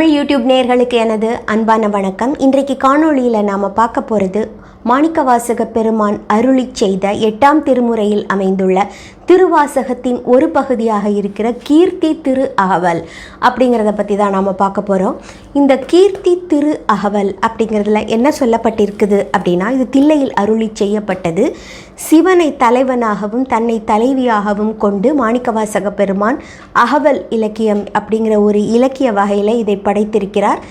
Tamil YouTube நேர்களுக்கு எனது அன்பான வணக்கம். இன்றைக்கு காணொளியில் நாம் பார்க்க போகிறது மாணிக்கவாசக பெருமான் அருளி செய்த எட்டாம் திருமுறையில் அமைந்துள்ள திருவாசகத்தின் ஒரு பகுதியாக இருக்கிற கீர்த்தி திரு அகவல் அப்படிங்கிறத பற்றி தான் நாம் பார்க்க போகிறோம் இந்த கீர்த்தி திரு அகவல் அப்படிங்கிறதுல என்ன சொல்லப்பட்டிருக்குது அப்படின்னா இது தில்லையில் அருளி செய்யப்பட்டது. சிவனை தலைவனாகவும் தன்னை தலைவியாகவும் கொண்டு மாணிக்கவாசக பெருமான் அகவல் இலக்கியம் அப்படிங்கிற ஒரு இலக்கிய வகையில் இதை படைத்திருக்கிறார்.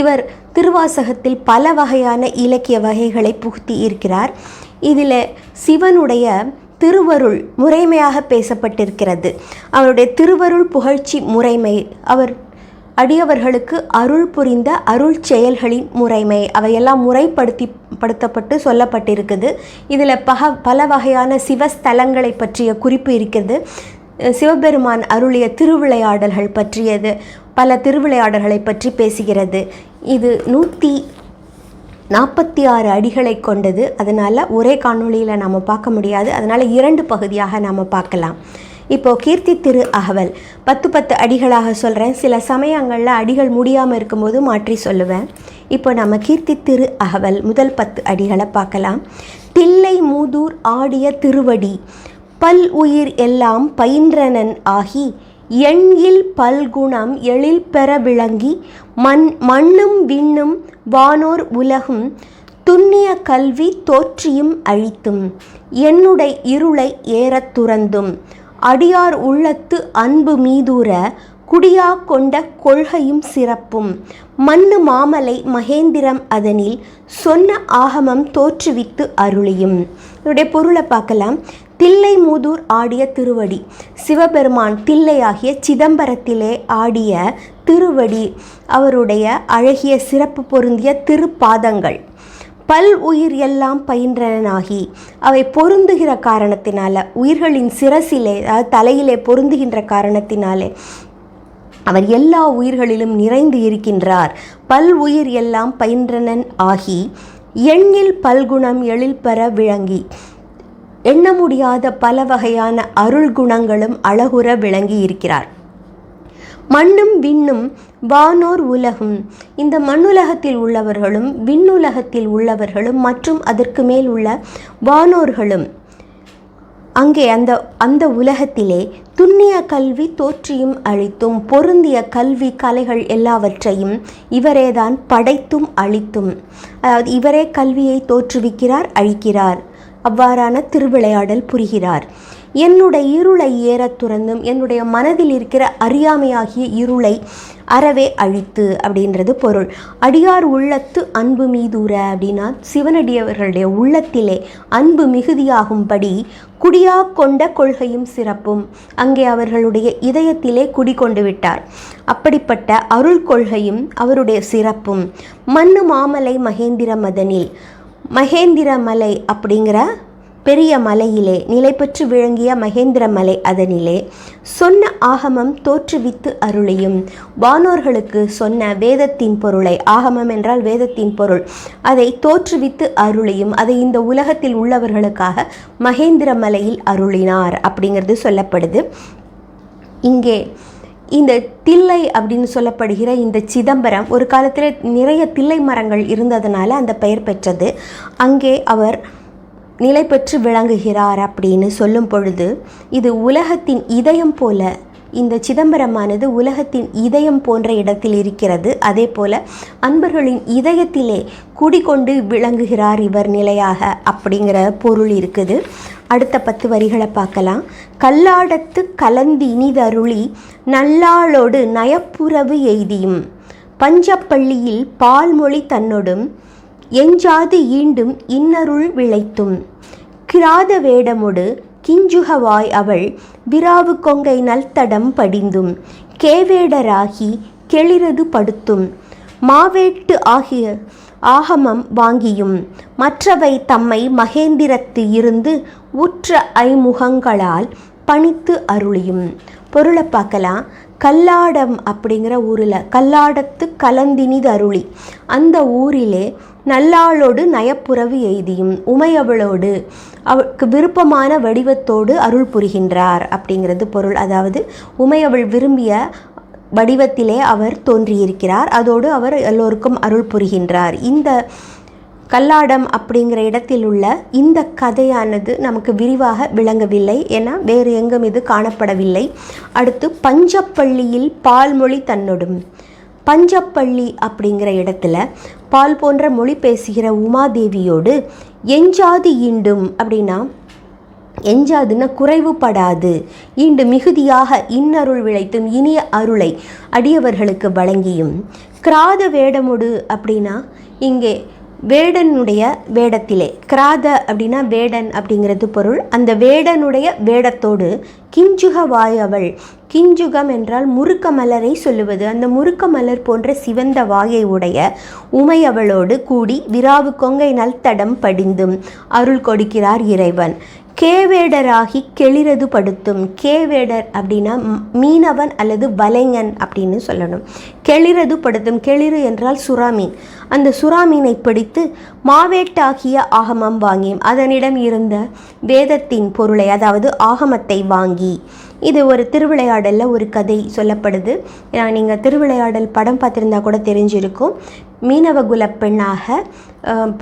இவர் திருவாசகத்தில் பல வகையான இலக்கிய வகைகளை புகுத்தி இருக்கிறார். இதில் சிவனுடைய திருவருள் முறைமையாக பேசப்பட்டிருக்கிறது. அவருடைய திருவருள் புகழ்ச்சி முறைமை அவர் அடியவர்களுக்கு அருள் புரிந்த அருள் செயல்களின் முறைமை அவையெல்லாம் முறைப்படுத்தி படுத்தப்பட்டு சொல்லப்பட்டிருக்குது. இதில் பக பல வகையான சிவஸ்தலங்களை பற்றிய குறிப்பு இருக்கிறது. சிவபெருமான் அருளிய திருவிளையாடல்கள் பற்றியது பல திருவிளையாடல்களை பற்றி பேசுகிறது. இது நூற்றி நாற்பத்தி ஆறு அடிகளை கொண்டது. அதனால் ஒரே காணொளியில் நாம் பார்க்க முடியாது. அதனால் இரண்டு பகுதியாக நாம் பார்க்கலாம். இப்போது கீர்த்தி திரு அகவல். பத்து பத்து அடிகளாக சொல்கிறேன் சில சமயங்களில் அடிகள் முடியாமல் இருக்கும்போது மாற்றி சொல்லுவேன். இப்போ நம்ம கீர்த்தி திரு அகவல் முதல் பத்து அடிகளை பார்க்கலாம். தில்லை மூதூர் ஆடிய திருவடி. பல் உயிர் எல்லாம் பயின்றனன் ஆகி எண்ணில் பல்குணம் எழில் பெற விளங்கி மண் மண்ணும் விண்ணும் வானோர் உலகும் துண்ணிய கல்வி தோற்றியும் அழித்தும் என்னுடைய இருளை ஏறத் துறந்தும் அடியார் உள்ளத்து அன்பு மீதூர குடியா கொண்ட கொள்கையும் சிறப்பும் மண்ணு மாமலை மகேந்திரம் அதனில் சொன்ன ஆகமம் தோற்றுவித்து அருளியும். இதனுடைய பொருளை பார்க்கலாம். தில்லை மூதூர் ஆடிய திருவடி. சிவபெருமான் தில்லையாகிய சிதம்பரத்திலே ஆடிய திருவடி அவருடைய அழகிய சிறப்பு பொருந்திய திருப்பாதங்கள். பல் உயிர் எல்லாம் பயின்றனாகி அவை பொருந்துகிற காரணத்தினால உயிர்களின் சிரசிலே அதாவது தலையிலே பொருந்துகின்ற காரணத்தினாலே அவர் எல்லா உயிர்களிலும் நிறைந்து இருக்கின்றார். பல் உயிர் எல்லாம் பயின்றனன் ஆகி எண்ணில் பல்குணம் எழில் பெற விளங்கி எண்ண முடியாத பல வகையான அருள் குணங்களும் அழகுற விளங்கி இருக்கிறார். மண்ணும் விண்ணும் வானோர் உலகும். இந்த மண்ணுலகத்தில் உள்ளவர்களும் விண்ணுலகத்தில் உள்ளவர்களும் மற்றும் அதற்கு மேல் உள்ள வானோர்களும் அங்கே அந்த அந்த உலகத்திலே துண்ணிய கல்வி தோற்றியும் அழித்தும் பொருந்திய கல்வி கலைகள் எல்லாவற்றையும் இவரேதான் படைத்தும் அழித்தும் அதாவது இவரே கல்வியை தோற்றுவிக்கிறார் அழிக்கிறார். அவ்வாறான திருவிளையாடல் புரிகிறார். என்னுடைய இருளை ஏறத் துறந்தும் என்னுடைய மனதில் இருக்கிற அறியாமையாகிய இருளை அறவே அழித்து அப்படின்றது பொருள். அடியார் உள்ளத்து அன்பு மீதூர அப்படின்னா சிவனடியவர்களுடைய உள்ளத்திலே அன்பு மிகுதியாகும்படி குடியா கொண்ட கொள்கையும் சிறப்பும் அங்கே அவர்களுடைய இதயத்திலே குடிகொண்டு விட்டார். அப்படிப்பட்ட அருள் கொள்கையும் அவருடைய சிறப்பும். மண்ணு மாமலை மகேந்திர மதனில் மகேந்திர மலை அப்படிங்கிற பெரிய மலையிலே நிலை பெற்று விளங்கிய மகேந்திர மலை அதனிலே சொன்ன ஆகமம் தோற்றுவித்து அருளையும். வானோர்களுக்கு சொன்ன வேதத்தின் பொருளை ஆகமம் என்றால் வேதத்தின் பொருள் அதை தோற்றுவித்து அருளையும் அதை இந்த உலகத்தில் உள்ளவர்களுக்காக மகேந்திர மலையில் அருளினார் அப்படிங்கிறது சொல்லப்படுது. இங்கே இந்த தில்லை அப்படின்னு சொல்லப்படுகிற இந்த சிதம்பரம் ஒரு காலத்தில் நிறைய தில்லை மரங்கள் இருந்ததுனால அந்த பெயர் பெற்றது. அங்கே அவர் நிலை பெற்று விளங்குகிறார் அப்படின்னு சொல்லும் பொழுது இது உலகத்தின் இதயம் போல இந்த சிதம்பரமானது உலகத்தின் இதயம் போன்ற இடத்தில் இருக்கிறது. அதே போல அன்பர்களின் இதயத்திலே குடிகொண்டு விளங்குகிறார் இவர் நிலையாக அப்படிங்கிற பொருள் இருக்குது. அடுத்த பத்து வரிகளை பார்க்கலாம். கல்லாடத்து கலந்து இனிதருளி நல்லாளோடு நயப்புறவு எய்தியும். பஞ்சப்பள்ளியில் பால்மொழி தன்னொடும். எஞ்சாது ஈண்டும் இன்னருள் விளைத்தும். கிராத வேடமொடு கிஞ்சுகவாய் அவள் விராவு கொங்கை நல்தடம் படிந்தும். கேவேடராகி கெளிரது படுத்தும். மாவேட்டு ஆகிய ஆகமம் வாங்கியும். மற்றவை தம்மை மகேந்திரத்து இருந்து உற்ற ஐமுகங்களால் பணித்து அருளியும். பொருளை பார்க்கலாம். கல்லாடம் அப்படிங்கிற ஊரில் கல்லாடத்து கலந்தினிது அருளி. அந்த ஊரிலே நல்லாளோடு நயப்புறவு எய்தியும். உமையவளோடு அவளுக்கு விருப்பமான வடிவத்தோடு அருள் புரிகின்றார் அப்படிங்கிறது பொருள். அதாவது உமையவள் விரும்பிய வடிவத்திலே அவர் தோன்றியிருக்கிறார். அதோடு அவர் எல்லோருக்கும் அருள் புரிகின்றார். இந்த கல்லாடம் அப்படிங்கிற இடத்தில் உள்ள இந்த கதையானது நமக்கு விரிவாக விளங்கவில்லை. ஏன்னா வேறு எங்கும் இது காணப்படவில்லை. அடுத்து பஞ்சப்பள்ளியில் பால்மொழி தன்னொடும். பஞ்சப்பள்ளி அப்படிங்கிற இடத்துல பால் போன்ற மொழி பேசுகிற உமாதேவியோடு எஞ்சாது ஈண்டும் அப்படின்னா எஞ்சாதுன்னா குறைவுபடாது. ஈண்டு மிகுதியாக இன்னருள் விளைத்தும் இனிய அருளை அடியவர்களுக்கு வழங்கியும். கிராத வேடமுடு அப்படின்னா இங்கே வேடனுடைய வேடத்திலே. கிராத அப்படின்னா வேடன் அப்படிங்கிறது பொருள். அந்த வேடனுடைய வேடத்தோடு கிஞ்சுக வாயவள். கிஞ்சுகம் என்றால் முறுக்க மலரை சொல்லுவது. அந்த முறுக்க மலர் போன்ற சிவந்த வாயை உடைய உமையவளோடு கூடி விராவு கொங்கை நல்தடம் படிந்தும் அருள் கொடுக்கிறார் இறைவன். கேவேடராகி கெளிரது படுத்தும். கேவேடர் அப்படின்னா மீனவன் அல்லது வலைஞன் அப்படின்னு சொல்லணும். கெளிரது படுத்தும். கெளிறு என்றால் சுறாமீன். அந்த சுறாமீனை பிடித்து மாவேட்டாகிய ஆகமம் வாங்கியும் அதனிடம் இருந்த வேதத்தின் பொருளை அதாவது ஆகமத்தை வாங்கி இது ஒரு திருவிளையாடலில் ஒரு கதை சொல்லப்படுது. நீங்கள் திருவிளையாடல் படம் பார்த்துருந்தா கூட தெரிஞ்சிருக்கும். மீனவகுல பெண்ணாக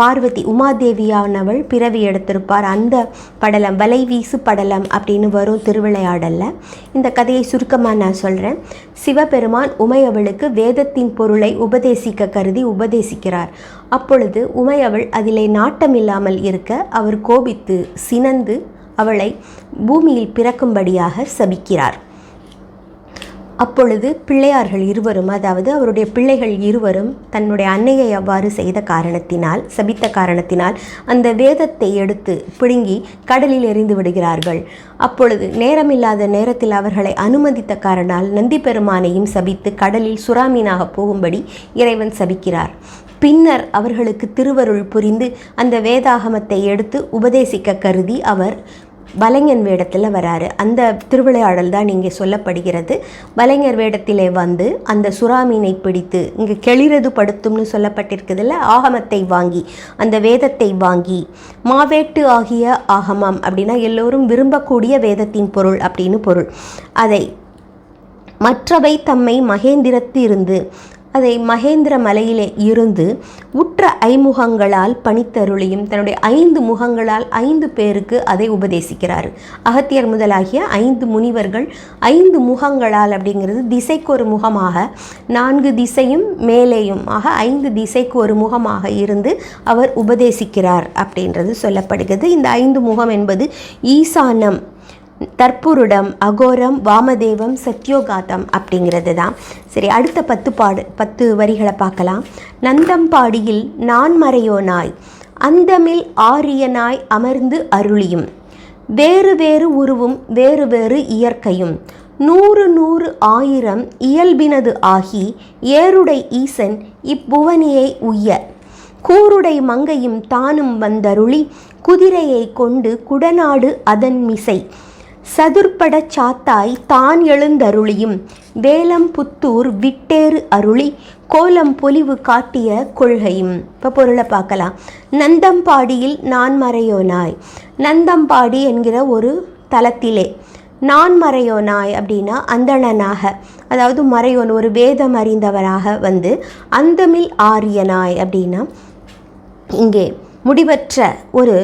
பார்வதி உமாதேவியானவள் பிறவி எடுத்திருப்பார். அந்த படலம் வலை வீசு படலம் அப்படின்னு வரும் திருவிளையாடலில். இந்த கதையை சுருக்கமாக நான் சொல்கிறேன் சிவபெருமான் உமையவளுக்கு வேதத்தின் பொருளை உபதேசிக்க கருதி உபதேசிக்கிறார். அப்பொழுது உமையவள் அதிலே நாட்டமில்லாமல் இருக்க அவர் கோபித்து சினந்து அவளை பூமியில் பிறக்கும்படியாக சபிக்கிறார். அப்பொழுது பிள்ளையார்கள் இருவரும் அதாவது அவருடைய பிள்ளைகள் இருவரும் தன்னுடைய அன்னையை அவ்வாறு செய்த காரணத்தினால் சபித்த காரணத்தினால் அந்த வேதத்தை எடுத்து பிடுங்கி கடலில் எறிந்து விடுகிறார்கள். அப்பொழுது நேரமில்லாத நேரத்தில் அவர்களை அனுமதித்த காரணால் நந்தி பெருமானையும் சபித்து கடலில் சுறாமீனாக போகும்படி இறைவன் சபிக்கிறார். பின்னர் அவர்களுக்கு திருவருள் புரிந்து அந்த வேதாகமத்தை எடுத்து உபதேசிக்க கருதி அவர் வலைஞன் வேடத்தில் வராரு. அந்த திருவிளையாடல் தான் இங்கே சொல்லப்படுகிறது. வலைஞர் வேடத்திலே வந்து அந்த சுறாமீனை பிடித்து இங்கே கெளிரது படுத்தும்னு சொல்லப்பட்டிருக்குதுல்ல? ஆகமத்தை வாங்கி அந்த வேதத்தை வாங்கி மாவேட்டு ஆகிய ஆகமம் அப்படின்னா எல்லோரும் விரும்பக்கூடிய வேதத்தின் பொருள் அப்படின்னு பொருள். அதை மற்றவை தம்மை மகேந்திரத்து இருந்து அதை மகேந்திர மலையிலே இருந்து உற்ற ஐமுகங்களால் பணித்தருளியும் தன்னுடைய ஐந்து முகங்களால் ஐந்து பேருக்கு அதை உபதேசிக்கிறார். அகத்தியர் முதலாகிய ஐந்து முனிவர்கள் ஐந்து முகங்களால் அப்படிங்கிறது திசைக்கு ஒரு முகமாக நான்கு திசையும் மேலேயும் ஆக ஐந்து திசைக்கு ஒரு முகமாக இருந்து அவர் உபதேசிக்கிறார் அப்படின்றது சொல்லப்படுகிறது. இந்த ஐந்து முகம் என்பது ஈசானம் தற்புருடம் அகோரம் வாமதேவம் சத்யோகாதம் அப்படிங்கிறது தான் சரி அடுத்த பத்து பாடு பத்து வரிகளை பார்க்கலாம். நந்தம்பாடியில் நான் மறையோனாய் அந்தமில் ஆரியனாய் அமர்ந்து அருளியும். வேறு வேறு உருவும் வேறு வேறு இயற்கையும். நூறு நூறு ஆயிரம் இயல்பினது ஆகி ஏருடை ஈசன் இப்புவனியை உய்ய. கூருடை மங்கையும் தானும் வந்தருளி குதிரையை கொண்டு குடநாடு அதன் மிசை. சதுர்படச் சாத்தாய் தான் எழுந்தருளியும். வேலம் புத்தூர் விட்டேறு அருளி கோலம் பொலிவு காட்டிய கொள்கையும். இப்போ பொருளை பார்க்கலாம். நந்தம்பாடியில் நான் மறையோனாய். நந்தம்பாடி என்கிற ஒரு தலத்திலே நான் மறையோனாய் அப்படின்னா அந்தணனாக அதாவது மறையோன் ஒரு வேதம் அறிந்தவராக வந்து அந்தமில் ஆரியனாய் அப்படின்னா இங்கே முடிவற்ற ஒரு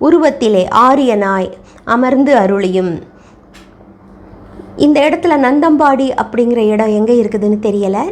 உருவத்திலே ஆரியனாய் அமர்ந்து அருளியும். இந்த இடத்துல நந்தம்பாடி அப்படிங்கிற இடம் எங்கே இருக்குதுன்னு தெரியலை.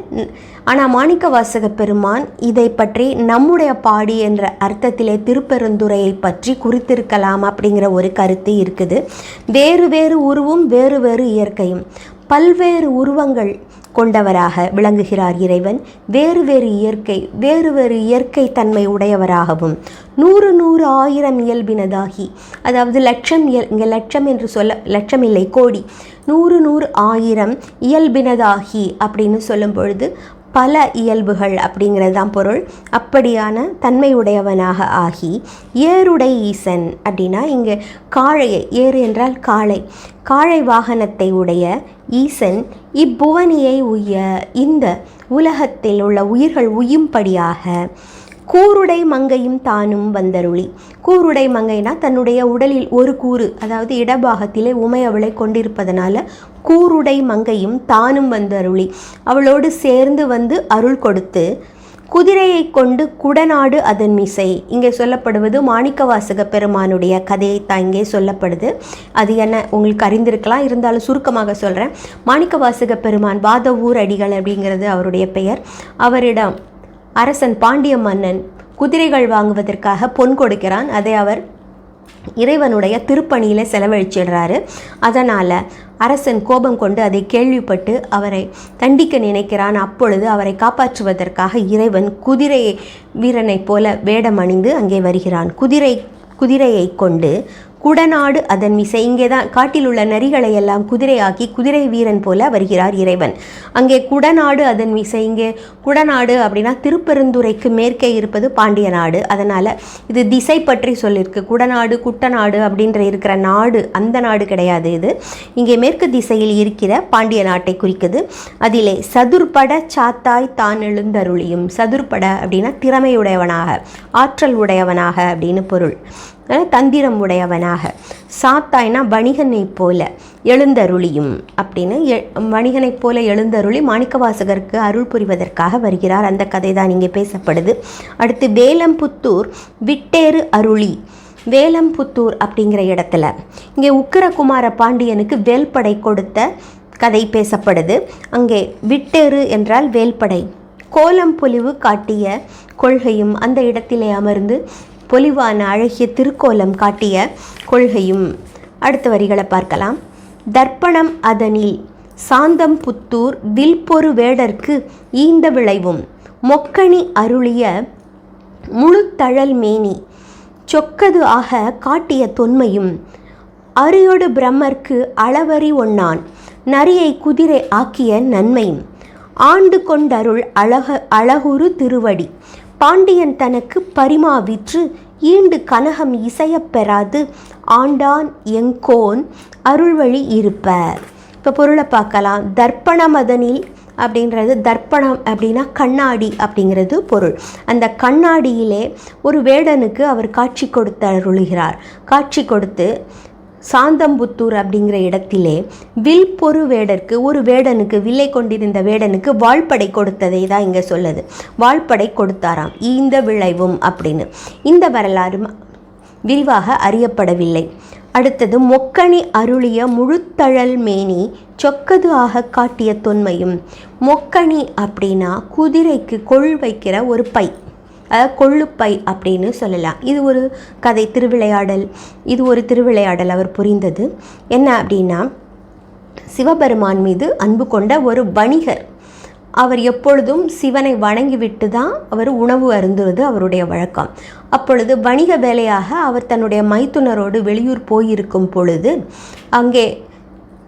ஆனால் மாணிக்க வாசக பெருமான் இதை பற்றி நம்முடைய பாடி என்ற அர்த்தத்திலே திருப்பெருந்துறையை பற்றி குறித்திருக்கலாம் அப்படிங்கிற ஒரு கருத்து இருக்குது. வேறு வேறு உருவும் வேறு வேறு இயற்கையும். பல்வேறு உருவங்கள் கொண்டவராக விளங்குகிறார் இறைவன். வேறு வேறு இயற்கை வேறு வேறு இயற்கை தன்மை உடையவராகவும் நூறு நூறு ஆயிரம் இயல்பினதாகி அதாவது லட்சம் இயல் இங்கே லட்சம் என்று சொல்ல லட்சம் இல்லை கோடி நூறு நூறு ஆயிரம் இயல்பினதாகி அப்படின்னு சொல்லும் பொழுது பல இயல்புகள் அப்படிங்கிறது தான் பொருள். அப்படியான தன்மையுடையவனாக ஆகி ஏருடை ஈசன் அப்படின்னா இங்கே காழையை ஏறு என்றால் காளை. காளை வாகனத்தை உடைய ஈசன் இப்புவனியை உய்ய இந்த உலகத்தில் உள்ள உயிர்கள் உயும்படியாக கூருடை மங்கையும் தானும் வந்தருளி. கூருடை மங்கைனா தன்னுடைய உடலில் ஒரு கூறு அதாவது இடபாகத்திலே உமையவளை கொண்டிருப்பதனால கூருடை மங்கையும் தானும் வந்தருளி. அவளோடு சேர்ந்து வந்து அருள் கொடுத்து குதிரையை கொண்டு குடநாடு அதன் மிசை. இங்கே சொல்லப்படுவது மாணிக்கவாசக பெருமானுடைய கதையை தான் இங்கே சொல்லப்படுது. அது என்ன உங்களுக்கு அறிந்திருக்கலாம். இருந்தாலும் சுருக்கமாக சொல்கிறேன் மாணிக்கவாசக பெருமான் வாதவூர் அடிகள் அப்படிங்கிறது அவருடைய பெயர். அவரிடம் அரசன் பாண்டிய மன்னன் குதிரைகள் வாங்குவதற்காக பொன் கொடுக்கிறான். அதை அவர் இறைவனுடைய திருப்பணியில் செலவழிச்சிடுறாரு. அதனால் அரசன் கோபம் கொண்டு அதை கேள்விப்பட்டு அவரை தண்டிக்க நினைக்கிறான். அப்பொழுது அவரை காப்பாற்றுவதற்காக இறைவன் குதிரை வீரனைப் போல வேடம் அணிந்து அங்கே வருகிறான். குதிரை குதிரையை கொண்டு குடநாடு அதன் மிசை. இங்கே தான் காட்டில் உள்ள நரிகளை எல்லாம் குதிரையாக்கி குதிரை வீரன் போல வருகிறார் இறைவன். அங்கே குடநாடு அதன் மிசை. இங்கே குடநாடு அப்படின்னா திருப்பெருந்துறைக்கு மேற்கே இருப்பது பாண்டிய நாடு. அதனால் இது திசை பற்றி சொல்லியிருக்கு குடநாடு குட்டநாடு அப்படின்ற இருக்கிற நாடு அந்த நாடு கிடையாது இது. இங்கே மேற்கு திசையில் இருக்கிற பாண்டிய நாட்டை குறிக்குது. அதிலே சதுர்பட சாத்தாய் தான் எழுந்தருளியும். சதுர்பட அப்படின்னா திறமையுடையவனாக ஆற்றல் உடையவனாக அப்படின்னு பொருள். தந்திரம் உடையவனாக. சாத்தாய்னா வணிகனைப் போல எழுந்தருளியும் அப்படின்னு எ- வணிகனைப் போல எழுந்தருளி மாணிக்கவாசகருக்கு அருள் புரிவதற்காக வருகிறார். அந்த கதை தான் இங்கே பேசப்படுது. அடுத்து வேலம்புத்தூர் விட்டேறு அருளி. வேலம்புத்தூர் அப்படிங்கிற இடத்துல இங்கே உக்கிரகுமார பாண்டியனுக்கு வேல்படை கொடுத்த கதை பேசப்படுது. அங்கே விட்டேறு என்றால் வேல்படை. கோலம் பொலிவு காட்டிய கொள்கையும் அந்த இடத்திலே அமர்ந்து பொலிவான அழகிய திருக்கோலம் காட்டிய கொள்கையும். அடுத்த வரிகளை பார்க்கலாம். தர்ப்பணம் அதனில் சாந்தம் புத்தூர் வில்பொரு வேடர்க்கு ஈந்த விளைவும். மொக்கணி அருளிய முழுத்தழல் மேனி. சொக்கது ஆக காட்டிய தொன்மையும். அரியோடு பிரம்மர்க்கு அளவறி ஒன்னான் நரியை குதிரை ஆக்கிய நன்மையும். ஆண்டு கொண்டருள் அழக அழகுரு திருவடி. பாண்டியன் தனக்கு பரிமாவிற்று ஈண்டு கனகம் இசையப் பெறாது. ஆண்டான் எங்கோன் அருள்வழி இருப்ப இப்போ பொருளை பார்க்கலாம். தர்ப்பணமதனில் அப்படின்றது தர்ப்பணம் அப்படின்னா கண்ணாடி அப்படிங்கிறது பொருள். அந்த கண்ணாடியிலே ஒரு வேடனுக்கு அவர் காட்சி கொடுத்து அருளுகிறார். காட்சி கொடுத்து சாந்தம்புத்தூர் அப்படிங்கிற இடத்திலே வில் பொறு வேடருக்கு ஒரு வேடனுக்கு வில்லை கொண்டிருந்த வேடனுக்கு வாழ்படை கொடுத்ததை தான் இங்கே சொல்லுது. வாழ்படை கொடுத்தாராம். இந்த விளைவும் அப்படின்னு. இந்த வரலாறு விரிவாக அறியப்படவில்லை. அடுத்தது மொக்கணி அருளிய முழுத்தழல் மேனி சொக்கது ஆக காட்டிய தொன்மையும். மொக்கணி அப்படின்னா குதிரைக்கு கொள் வைக்கிற ஒரு பை. கொள்ளுப்பை அப்படின்னு சொல்லலாம். இது ஒரு கதை திருவிளையாடல். இது ஒரு திருவிளையாடல் அவர் புரிந்தது. என்ன அப்படின்னா சிவபெருமான் மீது அன்பு கொண்ட ஒரு வணிகர். அவர் எப்பொழுதும் சிவனை வணங்கிவிட்டு தான் அவர் உணவு அருந்துவது அவருடைய வழக்கம். அப்பொழுது வணிக வேலையாக அவர் தன்னுடைய மைத்துனரோடு வெளியூர் போயிருக்கும் பொழுது அங்கே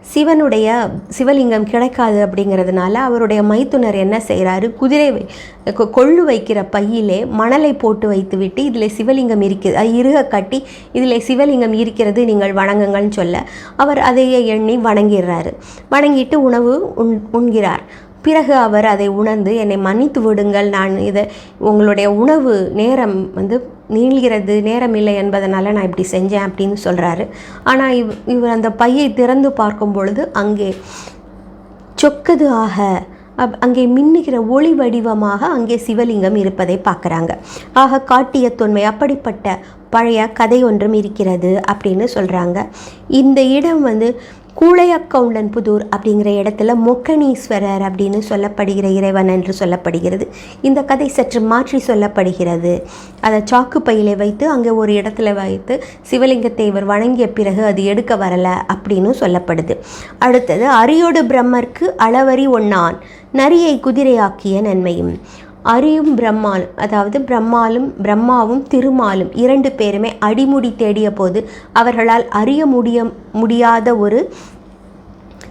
சிவனுடைய சிவலிங்கம் கிடைக்காது அப்படிங்கிறதுனால அவருடைய மைத்துனர் என்ன செய்கிறாரு குதிரை வை- கொ- கொள்ளு வைக்கிற பையிலே மணலை போட்டு வைத்துவிட்டு இதில் சிவலிங்கம் இருக்குது இருக கட்டி இதில் சிவலிங்கம் இருக்கிறது நீங்கள் வணங்குங்கள்னு சொல்ல அவர் அதையே எண்ணி வணங்கிடுறாரு. வணங்கிட்டு உணவு உண் உண்கிறார். பிறகு அவர் அதை உணர்ந்து என்னை மன்னித்து விடுங்கள் நான் இதை உங்களுடைய உணவு நேரம் வந்து நீள்கிறது நேரம் இல்லை என்பதனால நான் இப்படி செஞ்சேன் அப்படின்னு சொல்கிறாரு ஆனால் இவ் இவர் அந்த பையை திறந்து பார்க்கும் பொழுது அங்கே சொக்கது ஆக அப் அங்கே மின்னுகிற ஒளி வடிவமாக அங்கே சிவலிங்கம் இருப்பதை பார்க்குறாங்க. ஆக காட்டிய தொன்மை அப்படிப்பட்ட பழைய கதை ஒன்றும் இருக்கிறது அப்படின்னு சொல்கிறாங்க இந்த இடம் வந்து கூழையக்கவுண்டன் புதூர் அப்படிங்கிற இடத்துல மொக்கணீஸ்வரர் அப்படின்னு சொல்லப்படுகிற இறைவன் என்று சொல்லப்படுகிறது. இந்த கதை சற்று மாற்றி சொல்லப்படுகிறது. அதை சாக்கு பையில வைத்து அங்கே ஒரு இடத்துல வைத்து சிவலிங்கத்தை இவர் வணங்கிய பிறகு அது எடுக்க வரலை அப்படின்னு சொல்லப்படுது. அடுத்தது அரியோடு பிரம்மர்க்கு அளவரி ஒன்னான் நரியை குதிரையாக்கிய நன்மையும். அரியும் பிரம்மாள் அதாவது பிரம்மாலும் பிரம்மாவும் திருமாலும் இரண்டு பேருமே அடிமுடி தேடிய போது அவர்களால் அறிய முடிய முடியாத ஒரு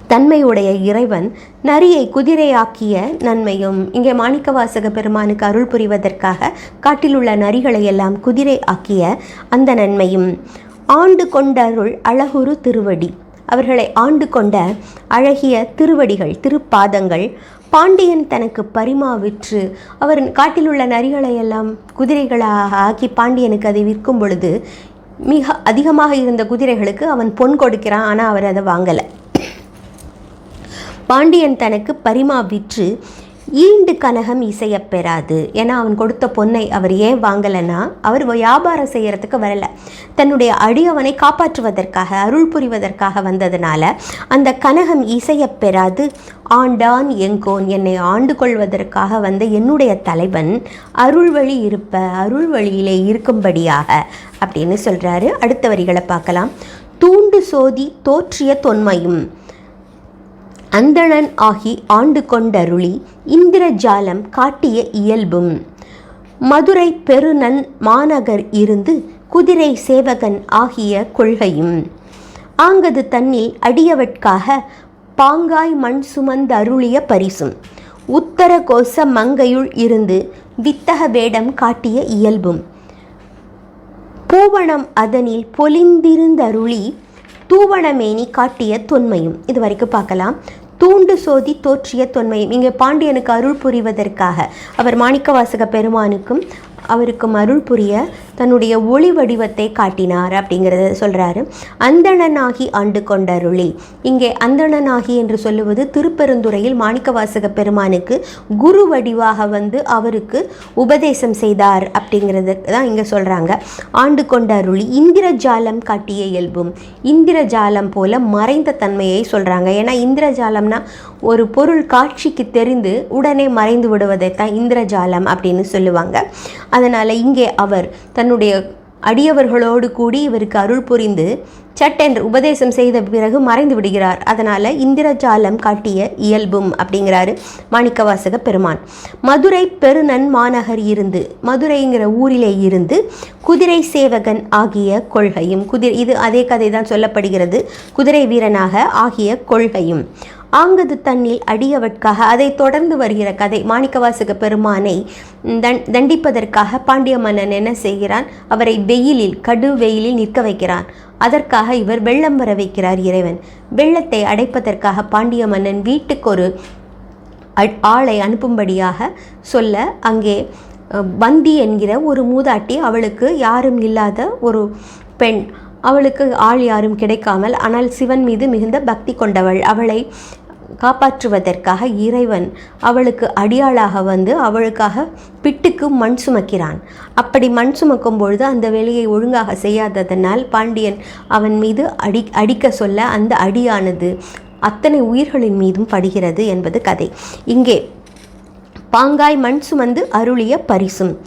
தன்மையுடைய இறைவன் நரியை குதிரையாக்கிய நன்மையும் இங்கே மாணிக்கவாசக பெருமானுக்கு அருள் புரிவதற்காக காட்டிலுள்ள நரிகளை எல்லாம் குதிரை ஆக்கிய அந்த நன்மையும். ஆண்டு கொண்டருள் அழகுரு திருவடி. அவர்களை ஆண்டு கொண்ட அழகிய திருவடிகள் திருப்பாதங்கள் பாண்டியன் தனக்கு பரிமாவிற்று அவர் காட்டில் உள்ள நரிகளை எல்லாம் குதிரைகளாக ஆக்கி பாண்டியனுக்கு அதை விற்கும் பொழுது மிக அதிகமாக இருந்த குதிரைகளுக்கு அவன் பொன் கொடுக்கிறான் ஆனால் அவர் அதை வாங்கலை. பாண்டியன் தனக்கு பரிமா விற்று ஈண்டு கனகம் இசையப்பெறாது ஏன்னா அவன் கொடுத்த பொன்னை அவர் ஏன் வாங்கலைன்னா அவர் வியாபாரம் செய்கிறதுக்கு வரல. தன்னுடைய அடியவனை காப்பாற்றுவதற்காக அருள் புரிவதற்காக வந்ததுனால அந்த கனகம் இசையப்பெறாது ஆண்டான் எங்கோன் என்னை ஆண்டு கொள்வதற்காக வந்த என்னுடைய தலைவன் அருள் வழி இருப்ப அருள் வழியிலே இருக்கும்படியாக அப்படின்னு சொல்கிறாரு அடுத்த வரிகளை பார்க்கலாம். தூண்டு சோதி தோற்றிய தொன்மையும் அந்தணன் ஆகி ஆண்டு கொண்டருளி இந்திரஜாலம் காட்டிய இயல்பும். மதுரை பெருநன் மாநகர் இருந்து குதிரை சேவகன் ஆகிய கொள்கையும். ஆங்கது தன்னில் அடியவட்காக பாங்காய் மண் சுமந்தருளிய பரிசும். உத்தர கோச மங்கையுள் இருந்து வித்தக வேடம் காட்டிய இயல்பும். பூவணம் அதனில் பொலிந்திருந்தருளி தூவணமேனி காட்டிய தொன்மையும். இது வரைக்கும் பார்க்கலாம். தூண்டு சோதி தோற்றிய தொன்மையும் இங்கே பாண்டியனுக்கு அருள் புரிவதற்காக. அவர் மாணிக்கவாசக பெருமானுக்கும் அவருக்கு அருள் புரிய தன்னுடைய ஒளி வடிவத்தை காட்டினார் அப்படிங்கிறத சொல்கிறாரு அந்தணனாகி ஆண்டு கொண்டருளி. இங்கே அந்தணனாகி என்று சொல்லுவது திருப்பெருந்துறையில் மாணிக்கவாசக பெருமானுக்கு குரு வடிவாக வந்து அவருக்கு உபதேசம் செய்தார் அப்படிங்கிறது தான் இங்கே சொல்கிறாங்க ஆண்டு கொண்டருளி. இந்திரஜாலம் காட்டிய இயல்பும் இந்திரஜாலம் போல மறைந்த தன்மையை சொல்கிறாங்க ஏன்னா இந்திரஜாலம்னா ஒரு பொருள் காட்சிக்கு தெரிந்து உடனே மறைந்து விடுவதை தான் இந்திரஜாலம் அப்படின்னு சொல்லுவாங்க. அதனால் இங்கே அவர் தன்னுடைய அடியவர்களோடு கூடி இவருக்கு அருள் புரிந்து சட்டென்று உபதேசம் செய்த பிறகு மறைந்து விடுகிறார். அதனால் இந்திரஜாலம் காட்டிய இயல்பும் அப்படிங்கிறாரு மாணிக்கவாசக பெருமான். மதுரை பெருநன் மாநகர் இருந்து மதுரைங்கிற ஊரிலே இருந்து குதிரை சேவகன் ஆகிய கொள்கையும் குதிரை இது அதே கதை தான் சொல்லப்படுகிறது. குதிரை வீரனாக ஆகிய கொள்கையும். ஆங்கது தன்னில் அடியவட்காக அதை தொடர்ந்து வருகிற கதை. மாணிக்கவாசக பெருமானை தண் தண்டிப்பதற்காக பாண்டிய மன்னன் என்ன செய்கிறான்? அவரை வெயிலில் கடு வெயிலில் நிற்க வைக்கிறான். அதற்காக இவர் வெள்ளம் வர வைக்கிறார் இறைவன். வெள்ளத்தை அடைப்பதற்காக பாண்டிய மன்னன் வீட்டுக்கு ஒரு அ- ஆளை அனுப்பும்படியாக சொல்ல அங்கே வந்தி என்கிற ஒரு மூதாட்டி அவளுக்கு யாரும் இல்லாத ஒரு பெண். அவளுக்கு ஆள் யாரும் கிடைக்காமல் ஆனால் சிவன் மீது மிகுந்த பக்தி கொண்டவள். அவளை காப்பாற்றுவதற்காக இறைவன் அவளுக்கு அடியாளாக வந்து அவளுக்காக பிட்டுக்கு மண் சுமக்கிறான். அப்படி மண் சுமக்கும் பொழுது அந்த வேலையை ஒழுங்காக செய்யாததனால் பாண்டியன் அவன் மீது அடி அடிக்க சொல்ல அந்த அடியானது அத்தனை உயிர்களின் மீதும் படுகிறது என்பது கதை. இங்கே பாங்காய் மண் சுமந்து அருளிய பரிசும்.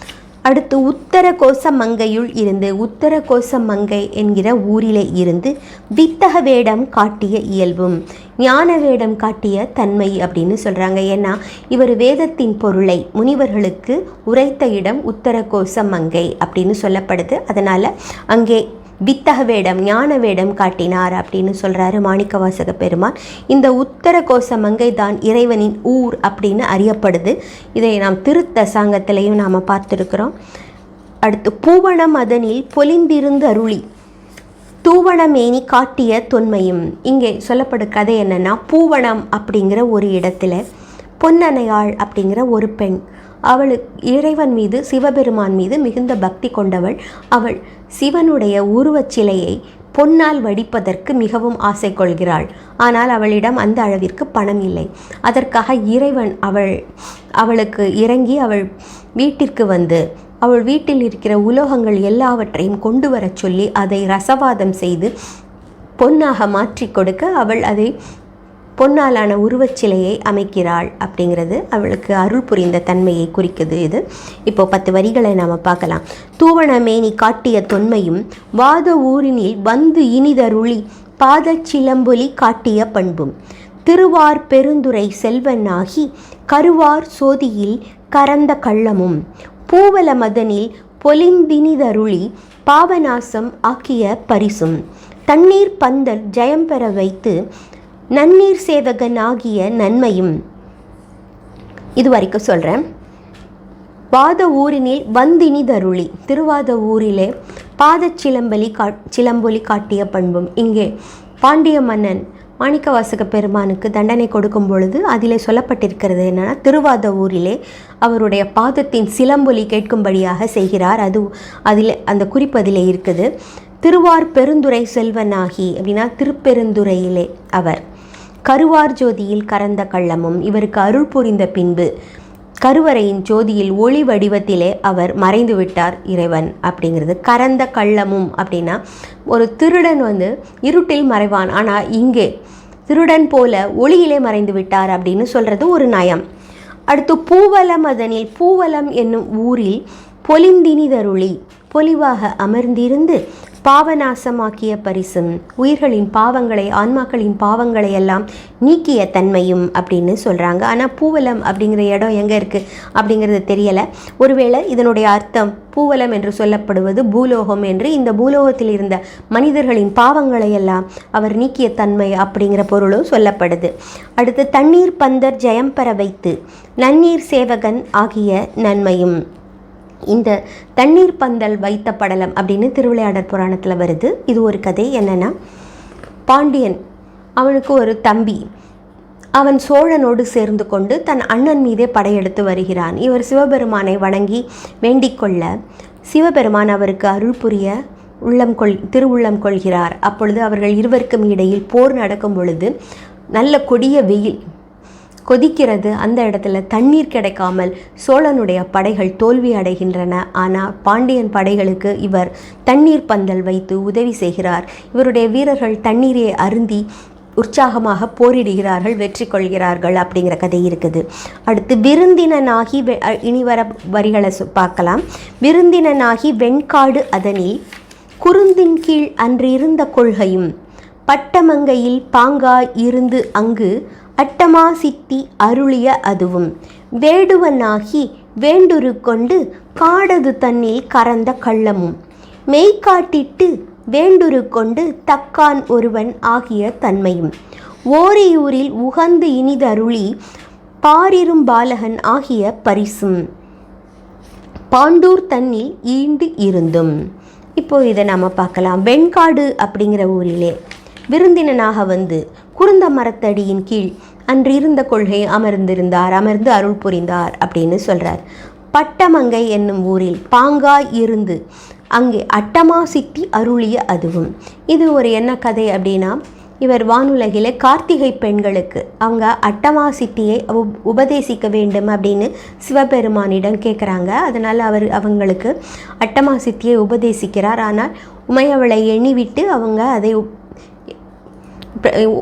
அடுத்து உத்தர கோச மங்கையுள் இருந்து உத்தர கோசமங்கை என்கிற ஊரிலே இருந்து வித்தக வேடம் காட்டிய இயல்பும் ஞான வேடம் காட்டிய தன்மை அப்படின்னு சொல்கிறாங்க ஏன்னா இவர் வேதத்தின் பொருளை முனிவர்களுக்கு உரைத்த இடம் உத்தர கோசமங்கை அப்படின்னு சொல்லப்படுது. அதனால் அங்கே வித்தக வேடம் ஞான வேடம் காட்டினார் அப்படின்னு சொல்கிறாரு மாணிக்கவாசக பெருமான். இந்த உத்தர கோச மங்கை தான் இறைவனின் ஊர் அப்படின்னு அறியப்படுது. இதை நாம் திருத்த சாங்கத்திலையும் நாம் பார்த்துருக்குறோம். அடுத்து பூவணம் அதனில் பொலிந்திருந்து அருளி. தூவணமேனி காட்டிய தொன்மையும். இங்கே சொல்லப்படும் கதை என்னென்னா பூவணம் அப்படிங்கிற ஒரு இடத்துல பொன்னனையாள் அப்படிங்கிற ஒரு பெண். அவளுக்கு இறைவன் மீது சிவபெருமான் மீது மிகுந்த பக்தி கொண்டவள். அவள் சிவனுடைய உருவச் சிலையை பொன்னால் வடிப்பதற்கு மிகவும் ஆசை கொள்கிறாள். ஆனால் அவளிடம் அந்த அளவிற்கு பணம் இல்லை. அதற்காக இறைவன் அவள் அவளுக்கு இறங்கி அவள் வீட்டிற்கு வந்து அவள் வீட்டில் இருக்கிற உலோகங்கள் எல்லாவற்றையும் கொண்டு வரச் சொல்லி அதை ரசவாதம் செய்து பொன்னாக மாற்றி கொடுக்க அவள் அதை பொன்னாலான உருவச்சிலையை அமைக்கிறாள் அப்படிங்கிறது அவளுக்கு அருள் புரிந்த தன்மையை குறிக்குது இது. இப்போ பத்து வரிகளை நாம் பார்க்கலாம். தூவணமேனி காட்டிய தொன்மையும் வாத ஊரினில் வந்து இனிதருளி பாதச் சிலம்பொலி காட்டிய பண்பும். திருவார் பெருந்துரை செல்வனாகி கருவார் சோதியில் கரந்த கள்ளமும். பூவல மதனில் பொலிந்தினிதருளி பாவநாசம் ஆக்கிய பரிசும். தண்ணீர் பந்தல் ஜெயம் பெற வைத்து நன்னீர் சேவகன் ஆகிய நன்மையும். இது வரைக்கும் சொல்கிறேன் வாத ஊரினில் வந்தினி தருளி திருவாத ஊரிலே பாத சிலம்பலி கா சிலம்பொலி காட்டிய பண்பும் இங்கே. பாண்டிய மன்னன் மாணிக்கவாசக பெருமானுக்கு தண்டனை கொடுக்கும் பொழுது அதிலே சொல்லப்பட்டிருக்கிறது என்னென்னா திருவாத ஊரிலே அவருடைய பாதத்தின் சிலம்பொலி கேட்கும்படியாக செய்கிறார். அது அதில் அந்த குறிப்பு அதிலே இருக்குது. திருவார் பெருந்துரை செல்வனாகி அப்படின்னா திருப்பெருந்துறையிலே அவர். கருவார் ஜோதியில் கறந்த கள்ளமும் இவருக்கு அருள் புரிந்த பின்பு கருவறையின் ஜோதியில் ஒளி வடிவத்திலே அவர் மறைந்து விட்டார் இறைவன் அப்படிங்கிறது. கறந்த கள்ளமும் அப்படின்னா ஒரு திருடன் வந்து இருட்டில் மறைவான். ஆனால் இங்கே திருடன் போல ஒளியிலே மறைந்து விட்டார் அப்படின்னு சொல்கிறது ஒரு நயம். அடுத்து பூவலம் அதனில் பூவலம் என்னும் ஊரில் பொலிந்தினிதருளி பொலிவாக அமர்ந்திருந்து பாவநாசமாக்கிய பரிசும் உயிர்களின் பாவங்களை ஆன்மாக்களின் பாவங்களை எல்லாம் நீக்கிய தன்மையும் அப்படின்னு சொல்கிறாங்க ஆனால் பூவலம் அப்படிங்கிற இடம் எங்கே இருக்குது அப்படிங்கிறது தெரியலை. ஒருவேளை இதனுடைய அர்த்தம் பூவலம் என்று சொல்லப்படுவது பூலோகம் என்று இந்த பூலோகத்தில் இருந்த மனிதர்களின் பாவங்களை எல்லாம் அவர் நீக்கிய தன்மை அப்படிங்கிற பொருளும் சொல்லப்படுது. அடுத்து தண்ணீர் பந்தர் ஜெயம் பெற வைத்து நன்னீர் சேவகன் ஆகிய நன்மையும். இந்த தண்ணீர் பந்தல் வைத்த படலம் அப்படின்னு திருவிளையாடற் புராணத்தில் வருது. இது ஒரு கதை. என்னென்னா பாண்டியன் அவனுக்கு ஒரு தம்பி. அவன் சோழனோடு சேர்ந்து கொண்டு தன் அண்ணன் மீதே படையெடுத்து வருகிறான். இவர் சிவபெருமானை வணங்கி வேண்டிக் கொள்ள சிவபெருமான் அவருக்கு அருள் புரிய உள்ளம் கொள் திருவுள்ளம் கொள்கிறார். அப்பொழுது அவர்கள் இருவருக்கும் இடையில் போர் நடக்கும் பொழுது நல்ல கொடிய வெயில் கொதிக்கிறது அந்த இடத்துல தண்ணீர் கிடைக்காமல் சோழனுடைய படைகள் தோல்வி அடைகின்றன. ஆனால் பாண்டியன் படைகளுக்கு இவர் தண்ணீர் பந்தல் வைத்து உதவி செய்கிறார். இவருடைய வீரர்கள் தண்ணீரை அருந்தி உற்சாகமாக போரிடுகிறார்கள் வெற்றி கொள்கிறார்கள் அப்படிங்கிற கதை இருக்குது. அடுத்து விருந்தினனாகி வெ- அ- இனி வர வரிகளை பார்க்கலாம். விருந்தினனாகி வெண்காடு அதனில் குருந்தின் கீழ் அன்றிருந்த கொள்கையும் பட்டமங்கையில் பாங்காய் இருந்து அங்கு அட்டமா சித்தி அருளிய அதுவும். வேடுவனாகி வேண்டுரு கொண்டு காடது தன்னில் கறந்த கள்ளமும். மெய்காட்டிட்டு வேண்டுரு கொண்டு தக்கான் ஒருவன் ஆகிய தன்மையும். ஓரியூரில் உகந்து இனிதருளி பாரிரும் பாலகன் ஆகிய பரிசும். பாண்டூர் தன்னில் ஈண்டு இருந்தும். இப்போ இதை நம்ம பார்க்கலாம். வெண்காடு அப்படிங்கிற ஊரிலே விருந்தினனாக வந்து குருந்த மரத்தடியின் கீழ் அன்று இருந்த கொள்கை அமர்ந்திருந்தார் அமர்ந்து அருள் புரிந்தார் அப்படின்னு சொல்கிறார் பட்டமங்கை என்னும் ஊரில் பாங்காய் இருந்து அங்கே அட்டமா சித்தி அருளிய அதுவும். இது ஒரு என்ன கதை அப்படின்னா இவர் வானுலகிலே கார்த்திகை பெண்களுக்கு அவங்க அட்டமா சித்தியை உபதேசிக்க வேண்டும் அப்படின்னு சிவபெருமானிடம் கேட்குறாங்க அதனால் அவர் அவங்களுக்கு அட்டமா சித்தியை உபதேசிக்கிறார். ஆனால் உமையவளை எண்ணிவிட்டு அவங்க அதை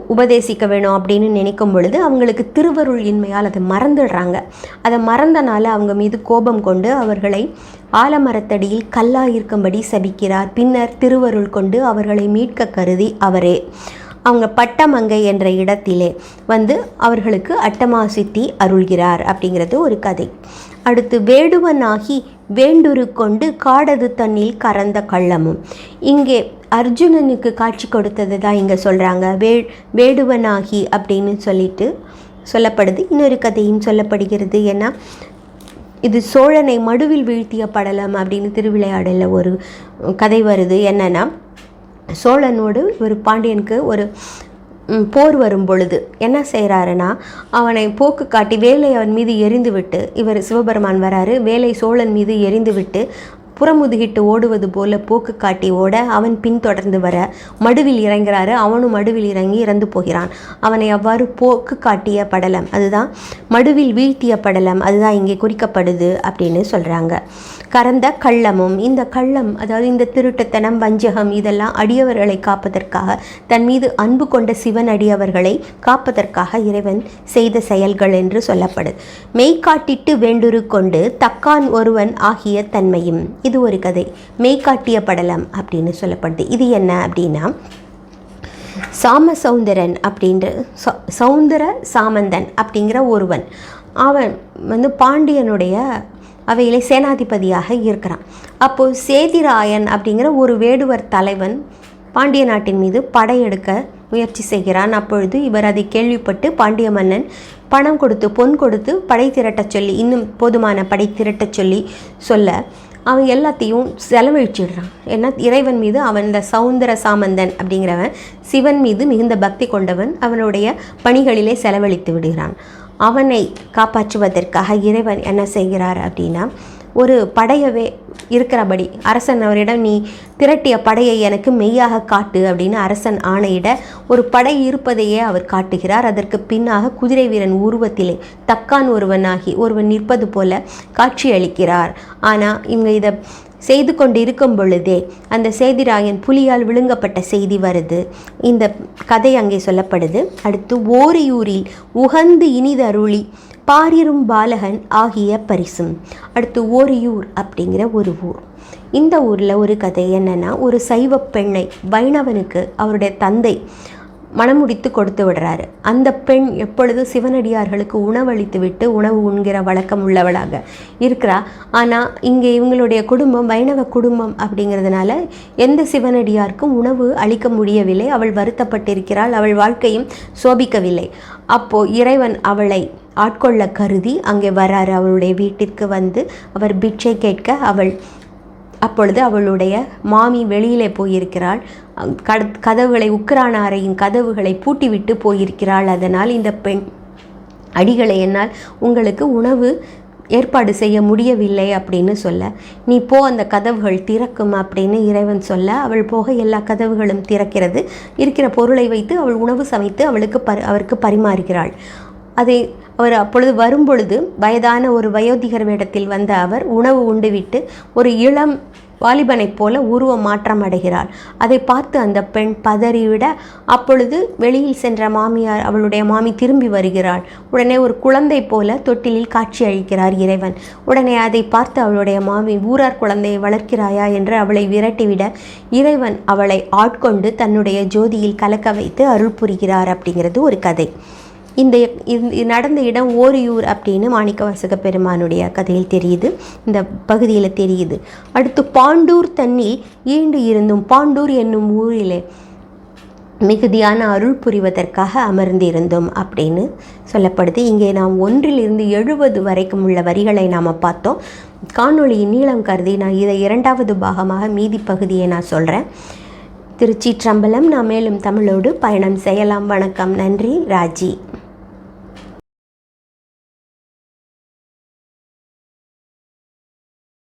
உபதேசிக்க வேணும் அப்படின்னு நினைக்கும் பொழுது அவங்களுக்கு திருவருள் இன்மையால் அதை மறந்துடுறாங்க. அதை மறந்தனால அவங்க மீது கோபம் கொண்டு அவர்களை ஆலமரத்தடியில் கல்லா இருக்கும்படி சபிக்கிறார். பின்னர் திருவருள் கொண்டு அவர்களை மீட்க கருதி அவரே. அவங்க பட்டமங்கை என்ற இடத்திலே வந்து அவர்களுக்கு அட்டமாசித்தி அருள்கிறார் அப்படிங்கிறது ஒரு கதை. அடுத்து வேடுவனாகி வேண்டுரு கொண்டு காடது தண்ணில் கறந்த கள்ளமும். இங்கே அர்ஜுனனுக்கு காட்சி கொடுத்தது தான் இங்கே சொல்கிறாங்க வே வேடுவனாகி அப்படின்னு சொல்லிட்டு சொல்லப்படுது. இன்னொரு கதையும் சொல்லப்படுகிறது ஏன்னா இது சோழனை மடுவில் வீழ்த்திய படலம் அப்படின்னு திருவிளையாடலில் ஒரு கதை வருது. என்னென்னா சோழனோடு ஒரு பாண்டியனுக்கு ஒரு போர் வரும் பொழுது என்ன செய்கிறாருன்னா அவனை போக்கு காட்டி வேலை அவன் மீது எரிந்து விட்டு இவர் சிவபெருமான் வராரு. வேலை சோழன் மீது எரிந்து விட்டு புறமுதுகிட்டு ஓடுவது போல போக்கு காட்டி ஓட அவன் பின்தொடர்ந்து வர மடுவில் இறங்குறாரு. அவனும் மடுவில் இறங்கி இறந்து போகிறான். அவனை அவ்வாறு போக்கு காட்டிய படலம் அதுதான் மடுவில் வீழ்த்திய படலம் அதுதான் இங்கே குறிக்கப்படுது அப்படின்னு சொல்கிறாங்க கறந்த கள்ளமும் இந்த கள்ளம் அதாவது இந்த திருட்டுத்தனம் வஞ்சகம் இதெல்லாம் அடியவர்களை காப்பதற்காக தன் மீது அன்பு கொண்ட சிவன் அடியவர்களை காப்பதற்காக இறைவன் செய்த செயல்கள் என்று சொல்லப்படுது. மெய்காட்டிட்டு வேண்டுரு கொண்டு தக்கான் ஒருவன் ஆகிய தன்மையும். இது ஒரு கதை. மெய்காட்டிய படலம் அப்படின்னு சொல்லப்படுது. இது என்ன அப்படின்னா சாம சௌந்தரன் அப்படின்ற சௌந்தர சாமந்தன் அப்படிங்கிற ஒருவன். அவன் வந்து பாண்டியனுடைய அவையிலே சேனாதிபதியாக இருக்கிறான். அப்போது சேதிராயன் அப்படிங்கிற ஒரு வேடுவர் தலைவன் பாண்டிய நாட்டின் மீது படையெடுக்க முயற்சி செய்கிறான். அப்பொழுது இவர் அதை கேள்விப்பட்டு பாண்டிய மன்னன் பணம் கொடுத்து பொன் கொடுத்து படை திரட்டச் சொல்லி இன்னும் போதுமான படை திரட்டச் சொல்லி சொல்ல அவன் எல்லாத்தையும் செலவழிச்சிடுறான். ஏன்னா இறைவன் மீது அவன் இந்த சௌந்தர சாமந்தன் அப்படிங்கிறவன் சிவன் மீது மிகுந்த பக்தி கொண்டவன் அவனுடைய பணிகளிலே செலவழித்து விடுகிறான். அவனை காப்பாற்றுவதற்காக இறைவன் என்ன செய்கிறார் அப்படின்னா ஒரு படையவே இருக்கிறபடி. அரசன் அவரிடம் நீ திரட்டிய படையை எனக்கு மெய்யாக காட்டு அப்படின்னு அரசன் ஆணையிட ஒரு படை இருப்பதையே அவர் காட்டுகிறார். அதற்கு பின்னாக குதிரை வீரன் உருவத்திலே தக்கான் ஒருவனாகி ஒருவன் நிற்பது போல காட்சியளிக்கிறார் ஆனால் இவங்க இதை செய்து கொண்டு இருக்கும் பொழுதே அந்த செய்திராயன் புலியால் விழுங்கப்பட்ட செய்தி வருது. இந்த கதை அங்கே சொல்லப்படுது. அடுத்து ஓரியூரில் உகந்து இனிதருளி பாரிரும் பாலகன் ஆகிய பரிசும். அடுத்து ஓரியூர் அப்படிங்கிற ஒரு ஊர். இந்த ஊரில் ஒரு கதை என்னென்னா ஒரு சைவ பெண்ணை வைணவனுக்கு அவருடைய தந்தை மணமுடித்து கொடுத்து விடுறாரு. அந்த பெண் எப்பொழுது சிவனடியார்களுக்கு உணவளித்து விட்டு உணவு உண்கிற வழக்கம் உள்ளவளாக இருக்கிறா. ஆனால் இங்கே இவங்களுடைய குடும்பம் வைணவ குடும்பம் அப்படிங்கிறதுனால எந்த சிவனடியாருக்கும் உணவு அளிக்க முடியவில்லை. அவள் வருத்தப்பட்டிருக்கிறாள். அவள் வாழ்க்கையும் சோபிக்கவில்லை. அப்போ இறைவன் அவளை ஆட்கொள்ள கருதி அங்கே வராரு. அவளுடைய வீட்டிற்கு வந்து அவர் பிட்சை கேட்க அவள் அப்பொழுது அவளுடைய மாமி வெளியிலே போயிருக்கிறாள். அங் கட கதவுகளை உக்ரான அறையின் கதவுகளை பூட்டிவிட்டு போயிருக்கிறாள். அதனால் இந்த பெண் அடிகளை என்னால் உங்களுக்கு உணவு ஏற்பாடு செய்ய முடியவில்லை அப்படின்னு சொல்ல நீ போ அந்த கதவுகள் திறக்கும் அப்படின்னு இறைவன் சொல்ல அவள் போக எல்லா கதவுகளும் திறக்கிறது. இருக்கிற பொருளை வைத்து அவள் உணவு சமைத்து அவளுக்கு பரி அவருக்கு பரிமாறுகிறாள். அதை அவர் அப்பொழுது வரும்பொழுது வயதான ஒரு வயோதிகர் வேடத்தில் வந்த அவர் உணவு உண்டுவிட்டு ஒரு இளம் வாலிபனைப் போல உருவ மாற்றம் அடைகிறாள் அதை பார்த்து அந்த பெண் பதறிவிட அப்பொழுது வெளியில் சென்ற மாமியார் அவளுடைய மாமி திரும்பி வருகிறாள். உடனே ஒரு குழந்தை போல தொட்டிலில் காட்சி அளிக்கிறார் இறைவன். உடனே அதை பார்த்து அவளுடைய மாமி ஊரார் குழந்தையை வளர்க்கிறாயா? என்று அவளை விரட்டிவிட இறைவன் அவளை ஆட்கொண்டு தன்னுடைய ஜோதியில் கலக்க வைத்து அருள் புரிகிறார் அப்படிங்கிறது ஒரு கதை. இந்த நடந்த இடம் ஓரியூர் அப்படின்னு மாணிக்கவாசக பெருமானுடைய கதையில் தெரியுது. இந்த பகுதியில் தெரியுது. அடுத்து பாண்டூர் தண்ணி ஈண்டு இருந்தும் பாண்டூர் என்னும் ஊரிலே மிகுதியான அருள் புரிவதற்காக அமர்ந்திருந்தோம் அப்படின்னு சொல்லப்படுது. இங்கே நாம் ஒன்றிலிருந்து எழுபது வரைக்கும் உள்ள வரிகளை நாம் பார்த்தோம். காணொளியின் நீளம் கருதி நான் இதை இரண்டாவது பாகமாக மீதி பகுதியை நான் சொல்கிறேன் திருச்சிற்றம்பலம் நான் மேலும் தமிழோடு பயணம் செய்யலாம். வணக்கம் நன்றி ராஜி.